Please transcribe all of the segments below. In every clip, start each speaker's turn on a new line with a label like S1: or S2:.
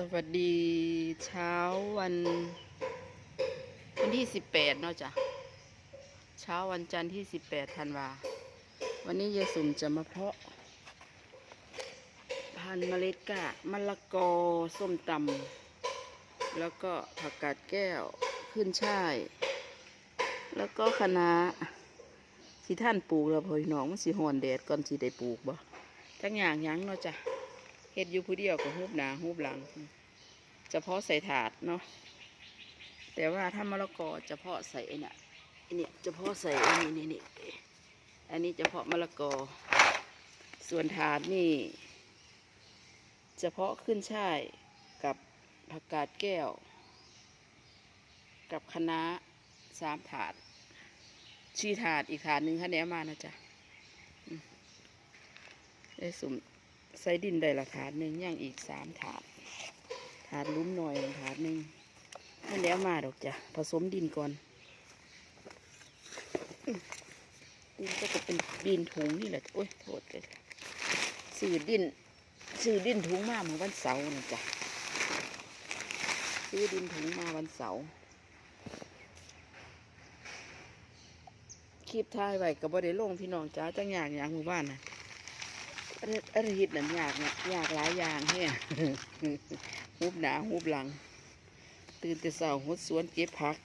S1: สวัสดีเช้าวันวันที่สิบแปดเนาะจ้ะเช้าวันจันทร์ที่สิบแปดธันวา วันนี้ยายสุ่มจะมาเพาะ พันธุ์เมล็ดกะมะละกอส้มตำแล้วก็ผักกาดแก้วขึ้นช่าย แล้วก็คะน้าที่ท่านปลูกแล้วพอน้องมันสิหอนแดดก่อนสิได้ปลูกบ่จังอย่างยังเนาะจ้ะ เฮ็ดอยู่ผู้เดียวกับหูบหนาหูบหลังเฉพาะใส่ถาดเนาะแต่ว่าถ้ามะละกอเฉพาะใส่ไอ้น่ะไอ้นี่เฉพาะใส่อันนี้นี่นี่อันนี้เฉพาะมะละกอ ส่วนถาดนี่เฉพาะขึ้นช่ายกับผักกาดแก้ว กับคะน้าสามถาด ชีถาดอีกถาดหนึ่งคะแนนมานะจ๊ะได้สุ่ม ใส่ดินได้ละถาดหนึ่งย่างอีกสามถาด ถาดลุ้มหน่อยถาดหนึ่งนั่นแล้วมาดอกจ้ะผสมดินก่อนดินก็จะเป็นดินถุงนี่แหละโอ้ยโทษเลยสื่อดินสื่อดินถุงมาเมื่อวันเสาร์นะจ้ะซื้อดินถุงมาวันเสาร์คลิปท้ายไว้กับบ่ได้ลงพี่น้องจ้าจังอย่างอย่างหมู่บ้านนะ อันอันฮิตนั่ยากเนี่ยยากหลายอย่างเนี่ยหูบหนาหูบหลัง ตื่นแต่เช้าหุดสวนเก็บผัก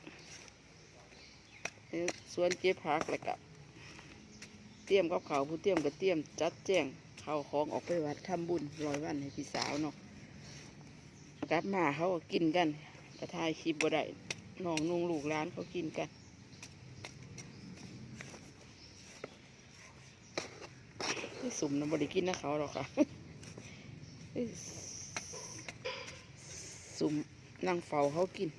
S1: สวนเก็บผักแล้วก็เตรียมกับเขาวผู้เตรียมก็เตรียมจัดแจ้งข้าวของออกไปวัดทำบุญร้อยวันให้พี่สาวเนาะกลับมาเขาก็กินกันกระทายคลิปบ่ได้น้องนุ่งลูกร้านเขากินกัน สุ่มนะบริกินนะเขาหรอกค่ะสุ่มนั่งเฝ้าเขากิน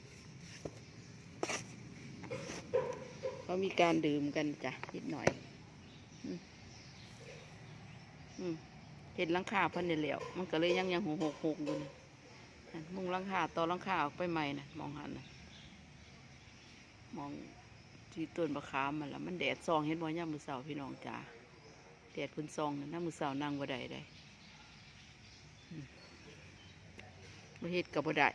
S1: เขามีการดื่มกันจ้ะนิดหน่อยเห็นลังคาพันเดียวมันก็เลยยังยังหกหกหกอยู่นี่นั่นมุงลังคาต่อลังคาออกไปใหม่นะมองหันนะมองที่ต้นบะขามมันละมันแดดซองเห็นบ่ย่ามมือเสาพี่น้องจ้า แดดพื้นซองน้ำมือสาวนั่งบ่ได้ได้อืมบ่เฮ็ดกับบ่ได้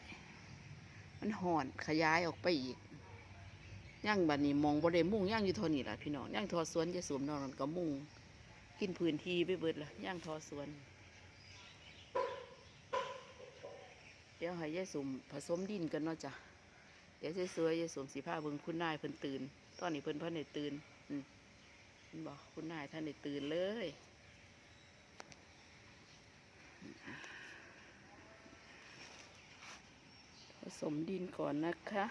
S1: มันห่อนขยายออกไปอีกย่างบัดนี้มองบ่ได้มุ่งย่างอยู่ทอนี่ล่ะพี่น้องย่างทอสวนจะสวมนอนก็มุ่งกินพื้นที่ไปเบิดละย่างทอสวน เดี๋ยวให้ยายสมผสมดินกันเนาะจ้ะเดี๋ยวสวยๆยายสมสีผ้าเบิ่งคุณนายเพิ่นตื่น ตอนนี้เพิ่นเพิ่นได้ตื่น อืม บอกคุณนายท่านได้ตื่นเลยผสมดินก่อนนะคะ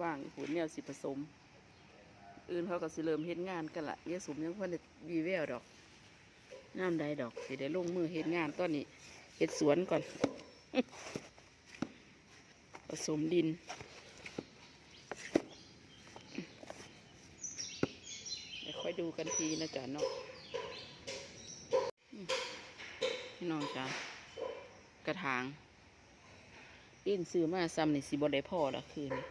S1: ว่างหุ่นแนวสิผสม อื่นเขาก็สิเริ่มเฮ็ดงานกันละเยสุมยังพิ่นได้วีแววดอกงามใดดอกสิได้ลงมือเฮ็ดงานตอนนี้เฮ็ดสวนก่อน ผสมดิน เดี๋ยวค่ อยดูกันทีนะจ๊ะเนาะอืมพี่น้องจ้ะกระถางดินซื้อมาซ้ำนี่สิบ่ได้พอละคืนนี้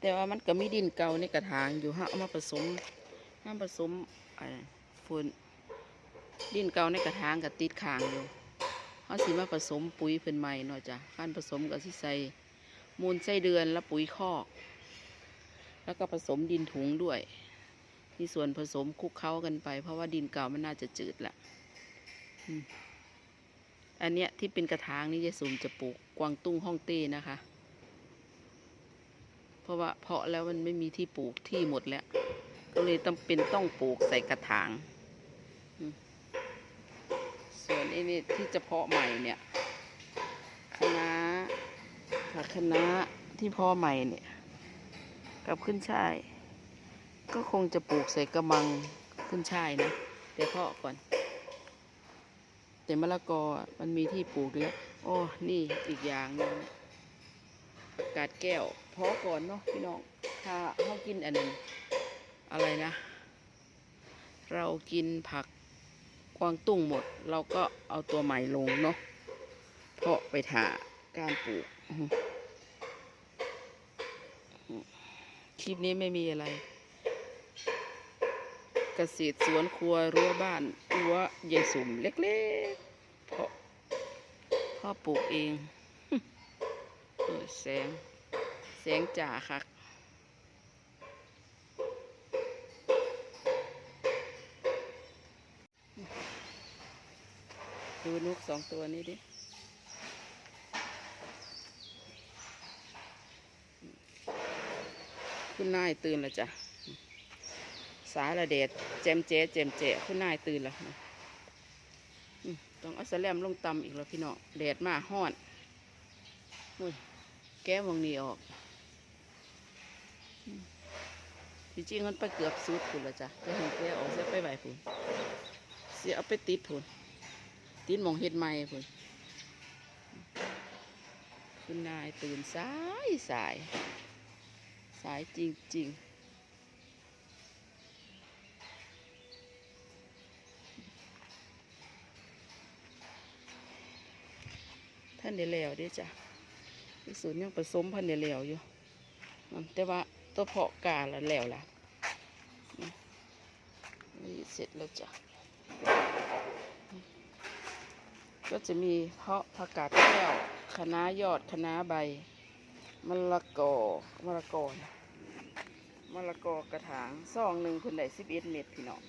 S1: แต่ว่ามันก็มีดินเก่าในกระถางอยู่ฮะเอามาผสมน้ำผสมอะไรฝุ่นดินเก่าในกระถางกับติดขางอยู่เขาสิมาผสมปุ๋ยเพิ่นใหม่เนาะจ้ะการผสมก็สิใส่มูลไส้เดือนและปุ๋ยคอก แล้วก็ผสมดินถุงด้วย มีส่วนผสมคลุกเคล้ากันไป เพราะว่าดินเก่ามันน่าจะจืดแหละอันเนี้ยที่เป็นกระถางนี่ยายสุมจะปลูกกวางตุ้งฮ่องเต้นะคะ เพราะว่าเพาะแล้วมันไม่มีที่ปลูกที่หมดแล้ว ก็เลยต้องเป็นต้องปลูกใส่กระถาง ส่วนไอ้นี่ที่จะเพาะใหม่เนี่ยคณะผักคะที่เพาะใหม่เนี่ย กับขึ้นช่าย ก็คงจะปลูกใส่กระมังขึ้นช่ายนะเดี๋ยวเพาะก่อน แต่มะละกอมันมีที่ปลูกแล้วโอ้นี่อีกอย่างนึงกาดแก้วเพาะก่อนเนาะพี่น้องถ้าเขากินอันนั้นอะไรนะ เรากินผักกวางตุ้งหมด เราก็เอาตัวใหม่ลงเนาะเพาะไปถาการปลูกคลิปนี้ไม่มีอะไร เกษตรสวนครัวรั้วบ้านรั้วยายสุ่มเล็กๆเพาะพ่อปลูกเองเออแสง แสงจ่าคักดูนกสองตัวนี้ดิคุณนายตื่นแล้วจ้ะ สายละเดดแจมเจแจมเจคุณนายตื่นแล้วต้องเอาสแลมลงตำอีกแล้วพี่น้องแดดมาห้อนอุ้ยแก้ววงนี้ออกที่จริงมันไปเกือบสุดคุณล้วจ้ะจะเห็นแก้ออกเสียไปไหวผุนเสียเอาไปติดผุนติดมองเห็ดไม้ผุนคุณนายตื่นสายสาย สายจริงๆ ท่านเดลวเด้จ้ะที่สุดยังผสมพันเดลวอยู่แต่ว่าตัวเพาะกาละแล้วล่ะนี่เสร็จแล้วจ้ะก็จะมีเพาะผักกาดแก้วคะน้ายอดคะน้าใบมะละกอมะละกอนะมะละกอกระถางซองหนึ่งคนได้สิบเอ็ดเม็ดพี่น้อง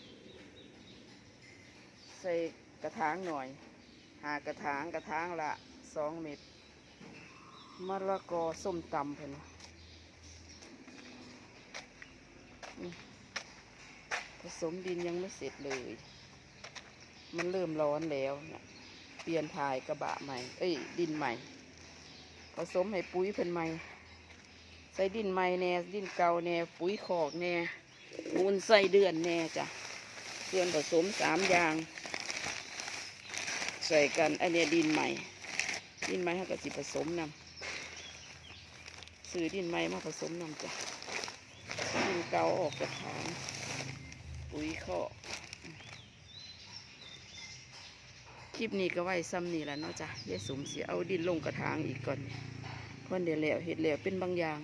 S1: ใส่กระถางหน่อย หากระถางกระถางละ สองเม็ดมะละกอส้มตำเพิ่นนผสมดินยังไม่เสร็จเลย มันเริ่มร้อนแล้วเนี่ยเปลี่ยนถ่ายกระบะใหม่ เอ้ย ดินใหม่ ผสมให้ปุ๋ยเพิ่นใหม่ ใส่ดินใหม่แน่ ดินเก่าแน่ ปุ๋ยขอกแน่มูลใส่เดือนแน่จ้ะเดือนผสมสามอย่าง ใส่กัน อันเนี้ยดินใหม่ ดินใหม่เขาก็สิผสมนำซื้อดินใหม่มาผสมนำจ้ะดินเก่าออกกระถางปุ๋ยข้อคลิปนี้ก็ไว้ซ้ำนี่แหละเนาะจ้ะยายสมเสียเอาดินลงกระถางอีกก่อนเพราะเดี๋ยวแล้วเห็ดแล้วเป็นบางอย่าง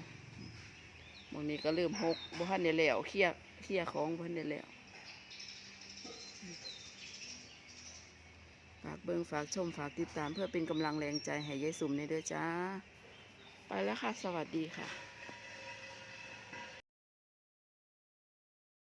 S1: บางนี้ก็เริ่มหกบ่ทันเดี๋ยวแล้วเคลียเคลียของบ่ทันเดี๋ยวแล้ว ฝากเบิ่งฝากชมฝากติดตามเพื่อเป็นกำลังแรงใจให้ยายสุ่มในเด้อจ้า ไปแล้วค่ะ สวัสดีค่ะ